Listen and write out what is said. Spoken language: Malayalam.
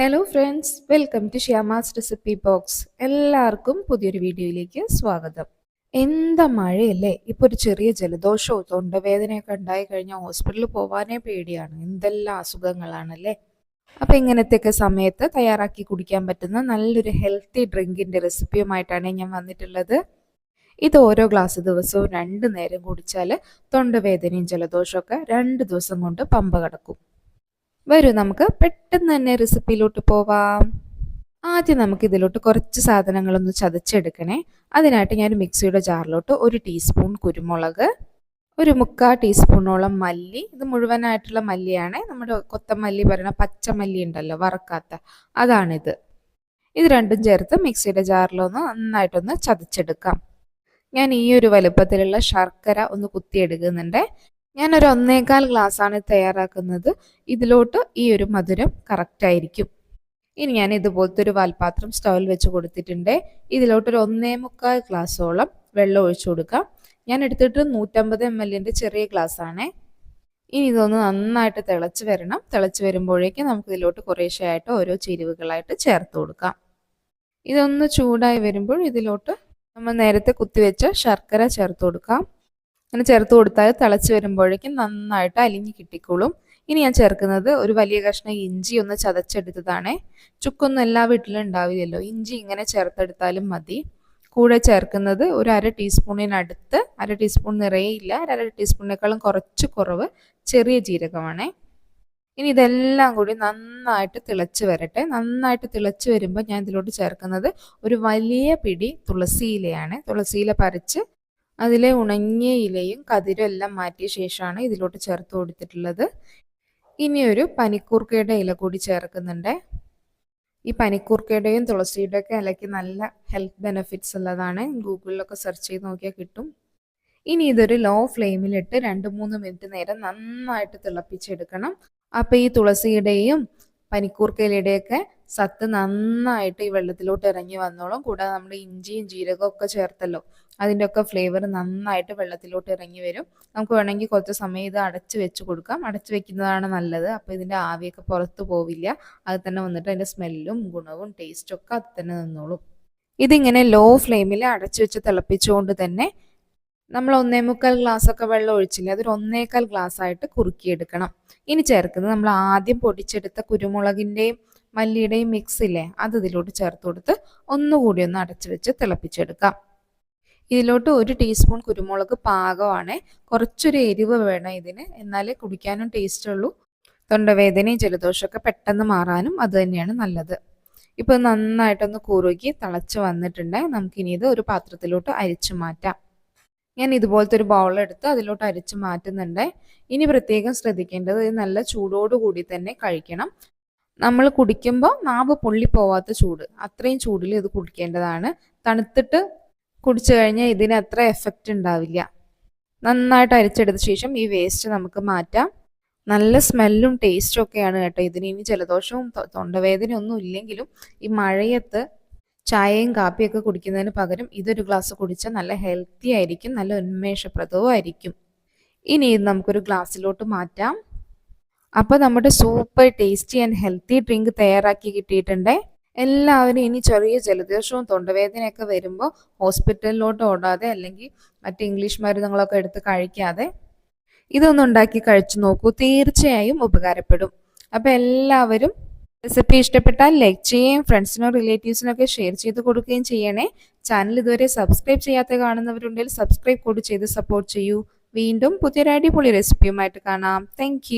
Hello friends welcome to Shyama's recipe box എല്ലാവർക്കും പുതിയൊരു വീഡിയോയിലേക്ക് സ്വാഗതം. എന്താ മഴയല്ലേ? ഇപ്പോൾ ഒരു ചെറിയ ജലദോഷവും തൊണ്ടവേദനയൊക്കെ ഉണ്ടായി കഴിഞ്ഞാൽ ഹോസ്പിറ്റലിൽ പോകാനേ പേടിയാണ്. എന്തെല്ലാം അസുഖങ്ങളാണല്ലേ? അപ്പോൾ ഇങ്ങനത്തെയൊക്കെ സമയത്ത് തയ്യാറാക്കി കുടിക്കാൻ പറ്റുന്ന നല്ലൊരു ഹെൽത്തി ഡ്രിങ്കിന്റെ റെസിപ്പിയുമായിട്ടാണ് ഞാൻ വന്നിട്ടുള്ളത്. ഇത് ഓരോ ഗ്ലാസ് ദിവസവും രണ്ട് നേരം കുടിച്ചാൽ തൊണ്ടവേദനയും ജലദോഷമൊക്കെ രണ്ട് ദിവസം കൊണ്ട് പമ്പ കിടക്കും. വരൂ നമുക്ക് പെട്ടെന്ന് തന്നെ റെസിപ്പിയിലോട്ട് പോവാം. ആദ്യം നമുക്ക് ഇതിലോട്ട് കുറച്ച് സാധനങ്ങളൊന്ന് ചതച്ചെടുക്കണേ. അതിനായിട്ട് ഞാൻ മിക്സിയുടെ ജാറിലോട്ട് ഒരു ടീസ്പൂൺ കുരുമുളക് ഒരു മുക്കാൽ ടീസ്പൂണോളം മല്ലി. ഇത് മുഴുവനായിട്ടുള്ള മല്ലിയാണ്. നമ്മുടെ കൊത്തമല്ലി പറയുന്ന പച്ചമല്ലി ഉണ്ടല്ലോ വറക്കാത്ത അതാണിത്. ഇത് രണ്ടും ചേർത്ത് മിക്സിയുടെ ജാറിലൊന്ന് നന്നായിട്ടൊന്ന് ചതച്ചെടുക്കാം. ഞാൻ ഈ ഒരു വലുപ്പത്തിലുള്ള ശർക്കര ഒന്ന് കുത്തിയെടുക്കുന്നുണ്ട്. ഞാനൊരു ഒന്നേകാൽ ഗ്ലാസ്സാണ് തയ്യാറാക്കുന്നത്. ഇതിലോട്ട് ഈ ഒരു മധുരം കറക്റ്റ് ആയിരിക്കും. ഇനി ഞാൻ ഇതുപോലത്തെ ഒരു വാൽപാത്രം സ്റ്റൗവിൽ വെച്ച് കൊടുത്തിട്ടുണ്ട്. ഇതിലോട്ടൊരു ഒന്നേ മുക്കാൽ ഗ്ലാസ്സോളം വെള്ളം ഒഴിച്ചു കൊടുക്കാം. ഞാൻ എടുത്തിട്ട് നൂറ്റമ്പത് എം എല്ലിന്റെ ചെറിയ ഗ്ലാസ് ആണ് ഇനി ഇതൊന്ന് നന്നായിട്ട് തിളച്ച് വരണം. തിളച്ച് വരുമ്പോഴേക്കും നമുക്ക് ഇതിലോട്ട് കുറേശ്ശെയായിട്ട് ഓരോ ചേരുവകളായിട്ട് ചേർത്ത് കൊടുക്കാം. ഇതൊന്ന് ചൂടായി വരുമ്പോൾ ഇതിലോട്ട് നമ്മൾ നേരത്തെ കുത്തിവെച്ച ശർക്കര ചേർത്ത് കൊടുക്കാം. അങ്ങനെ ചേർത്ത് കൊടുത്താൽ തിളച്ച് വരുമ്പോഴേക്കും നന്നായിട്ട് അലിഞ്ഞ് കിട്ടിക്കോളും. ഇനി ഞാൻ ചേർക്കുന്നത് ഒരു വലിയ കഷ്ണം ഇഞ്ചി ഒന്ന് ചതച്ചെടുത്തതാണ്. ചുക്കൊന്നും എല്ലാ വീട്ടിലും ഉണ്ടാവില്ലല്ലോ. ഇഞ്ചി ഇങ്ങനെ ചേർത്തെടുത്താലും മതി. കൂടെ ചേർക്കുന്നത് ഒരു അര ടീസ്പൂണിനടുത്ത് അര ടീസ്പൂൺ നിറയില്ല അര ടീസ്പൂണിനേക്കാളും കുറച്ച് കുറവ് ചെറിയ ജീരകമാണേ. ഇനി ഇതെല്ലാം കൂടി നന്നായിട്ട് തിളച്ച് വരട്ടെ. നന്നായിട്ട് തിളച്ച് വരുമ്പോൾ ഞാൻ ഇതിലോട്ട് ചേർക്കുന്നത് ഒരു വലിയ പിടി തുളസിയിലയാണ് തുളസിയില പറിച്ച് അതിലെ ഉണങ്ങിയ ഇലയും കതിരും എല്ലാം മാറ്റിയ ശേഷമാണ് ഇതിലോട്ട് ചേർത്ത് കൊടുത്തിട്ടുള്ളത്. ഒരു പനിക്കൂർക്കയുടെ ഇല കൂടി ചേർക്കുന്നുണ്ട്. ഈ പനിക്കൂർക്കയുടെയും തുളസിയുടെയൊക്കെ ഇലയ്ക്ക് നല്ല ഹെൽത്ത് ബെനിഫിറ്റ്സ് ഉള്ളതാണ്. ഗൂഗിളിലൊക്കെ സെർച്ച് ചെയ്ത് നോക്കിയാൽ കിട്ടും. ഇനി ഇതൊരു ലോ ഫ്ലെയിമിലിട്ട് രണ്ട് മൂന്ന് മിനിറ്റ് നേരം നന്നായിട്ട് തിളപ്പിച്ചെടുക്കണം. അപ്പം ഈ തുളസിയുടെയും പനിക്കൂർക്കയിലയുടെയൊക്കെ സത്ത് നന്നായിട്ട് ഈ വെള്ളത്തിലോട്ട് ഇറങ്ങി വന്നോളും. കൂടാതെ നമ്മൾ ഇഞ്ചിയും ജീരകവും ഒക്കെ ചേർത്തല്ലോ അതിന്റെ ഒക്കെ ഫ്ലേവർ നന്നായിട്ട് വെള്ളത്തിലോട്ട് ഇറങ്ങി വരും. നമുക്ക് വേണമെങ്കിൽ കുറച്ച് സമയം ഇത് അടച്ചു വെച്ച് കൊടുക്കാം. അടച്ചു വെക്കുന്നതാണ് നല്ലത്. അപ്പോൾ ഇതിന്റെ ആവിയൊക്കെ പുറത്ത് പോവില്ല. അത് തന്നെ വന്നിട്ട് അതിന്റെ സ്മെല്ലും ഗുണവും ടേസ്റ്റും ഒക്കെ അത് തന്നെ നിന്നോളും. ഇതിങ്ങനെ ലോ ഫ്ലെയിമിൽ അടച്ചു വെച്ച് തിളപ്പിച്ചുകൊണ്ട് തന്നെ നമ്മൾ ഒന്നേ മുക്കാൽ ഗ്ലാസ് ഒക്കെ വെള്ളം ഒഴിച്ചില്ലേ അതൊരു ഒന്നേക്കാൽ ഗ്ലാസ് ആയിട്ട് കുറുക്കിയെടുക്കണം. ഇനി ചേർക്കുന്നത് നമ്മൾ ആദ്യം പൊടിച്ചെടുത്ത കുരുമുളകിന്റെയും മല്ലിയുടെയും മിക്സ് ഇല്ലേ അത് ഇതിലോട്ട് ചേർത്ത് കൊടുത്ത് ഒന്നുകൂടി ഒന്ന് അടച്ചു വെച്ച് തിളപ്പിച്ചെടുക്കാം. ഇതിലോട്ട് ഒരു ടീസ്പൂൺ കുരുമുളക് പാകമാണ്. കുറച്ചൊരു എരിവ് വേണം ഇതിന് എന്നാലേ കുടിക്കാനും ടേസ്റ്റ് ഉള്ളൂ. തൊണ്ടവേദനയും ജലദോഷമൊക്കെ പെട്ടെന്ന് മാറാനും അത് തന്നെയാണ് നല്ലത്. ഇപ്പോൾ നന്നായിട്ടൊന്ന് കുറുകി തിളച്ച് വന്നിട്ടുണ്ട്. നമുക്കിനി ഇത് ഒരു പാത്രത്തിലോട്ട് അരിച്ചു മാറ്റാം. ഞാൻ ഇതുപോലത്തെ ഒരു ബൗൾ എടുത്ത് അതിലോട്ട് അരിച്ച് മാറ്റുന്നുണ്ട്. ഇനി പ്രത്യേകം ശ്രദ്ധിക്കേണ്ടത് ഇത് നല്ല ചൂടോടുകൂടി തന്നെ കഴിക്കണം. നമ്മൾ കുടിക്കുമ്പോൾ നാവ് പൊള്ളിപ്പോവാത്ത ചൂട്. അത്രയും ചൂടിൽ ഇത് കുടിക്കേണ്ടതാണ്. തണുത്തിട്ട് കുടിച്ചു കഴിഞ്ഞാൽ ഇതിന് അത്ര എഫക്റ്റ് ഉണ്ടാവില്ല. നന്നായിട്ട് അരിച്ചെടുത്ത ശേഷം ഈ വേസ്റ്റ് നമുക്ക് മാറ്റാം. നല്ല സ്മെല്ലും ടേസ്റ്റും ഒക്കെയാണ് കേട്ടോ ഇതിന്. ഇനി ജലദോഷവും തൊണ്ടവേദനയൊന്നും ഇല്ലെങ്കിലും ഈ മഴയത്ത് ചായയും കാപ്പിയൊക്കെ കുടിക്കുന്നതിന് പകരം ഇതൊരു ഗ്ലാസ് കുടിച്ചാൽ നല്ല ഹെൽത്തി ആയിരിക്കും നല്ല ഉന്മേഷപ്രദവും ആയിരിക്കും ഇനി ഇത് നമുക്കൊരു ഗ്ലാസ്സിലോട്ട് മാറ്റാം. അപ്പോൾ നമ്മുടെ super tasty and healthy drink തയ്യാറാക്കി കിട്ടിയിട്ടുണ്ട്. എല്ലാവരും ഇനി ചെറിയ ജലദോഷവും തൊണ്ടവേദനയൊക്കെ വരുമ്പോൾ ഹോസ്പിറ്റലിലോട്ട് ഓടാതെ അല്ലെങ്കിൽ മറ്റ് ഇംഗ്ലീഷ് മരുന്നുകളൊക്കെ എടുത്ത് കഴിക്കാതെ ഇതൊന്നുണ്ടാക്കി കഴിച്ചു നോക്കൂ. തീർച്ചയായും ഉപകാരപ്പെടും. അപ്പോൾ എല്ലാവരും റെസിപ്പി ഇഷ്ടപ്പെട്ടാൽ ലൈക്ക് ചെയ്യുകയും ഫ്രണ്ട്സിനോ റിലേറ്റീവ്സിനൊക്കെ ഷെയർ ചെയ്ത് കൊടുക്കുകയും ചെയ്യണേ. ചാനൽ ഇതുവരെ സബ്സ്ക്രൈബ് ചെയ്യാത്ത കാണുന്നവരുണ്ടെങ്കിൽ സബ്സ്ക്രൈബ് കൂടി ചെയ്ത് സപ്പോർട്ട് ചെയ്യൂ. വീണ്ടും പുതിയൊരു അടിപൊളി റെസിപ്പിയുമായിട്ട് കാണാം. താങ്ക്